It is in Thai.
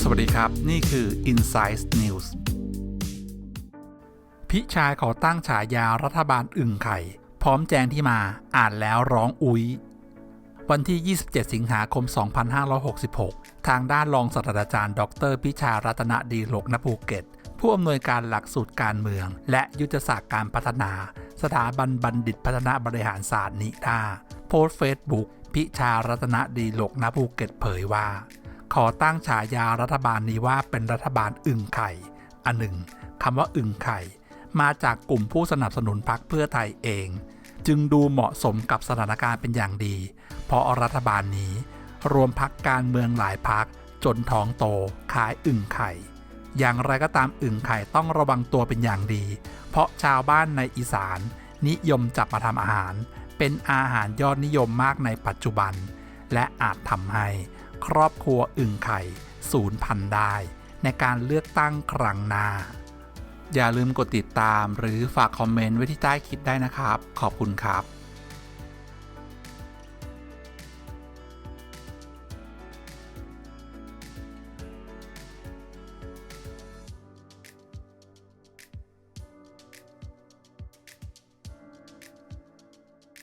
สวัสดีครับ นี่คือ Insight News พิชายขอตั้งฉายารัฐบาลอึ่งไข่ พร้อมแจงที่มาอ่านแล้วร้องอุ๊ย วันที่ 27 สิงหาคม 2566 ทางด้านรองศาสตราจารย์ ดร พิชารัตนดีโลกณภูเก็ต ผู้อำนวยการหลักสูตรการเมือง และยุทธศาสตร์การพัฒนา สถาบันบัณฑิตพัฒนาบริหารศาสตร์นิด้า พสต์เฟซบุ๊กพิชารัตนดีโลกณภูเก็ตเผยว่า ขอตั้งฉายารัฐบาลนี้ว่าเป็นรัฐบาลอึ่งไข่ อันหนึ่งคำว่าอึ่งไข่ มาจากกลุ่มผู้สนับสนุนพรรคเพื่อไทยเอง จึงดูเหมาะสมกับสถานการณ์เป็นอย่างดี เพราะรัฐบาลนี้ รวมพักการเมืองหลายพักจนท้องโตขายอึ่งไข่ อย่างไรก็ตามอึ่งไข่ต้องระวังตัวเป็นอย่างดี เพราะชาวบ้านในอีสานนิยมจับมาทำอาหาร เป็นอาหารยอดนิยมมากในปัจจุบัน และอาจทำให้ครอบครัวอึ่งไข่ศูนย์พันธุ์ได้ ในการเลือกตั้งครั้งหน้า อย่าลืมกดติดตามหรือฝากคอมเมนต์ไว้ที่ใต้คลิปได้นะครับ ขอบคุณครับ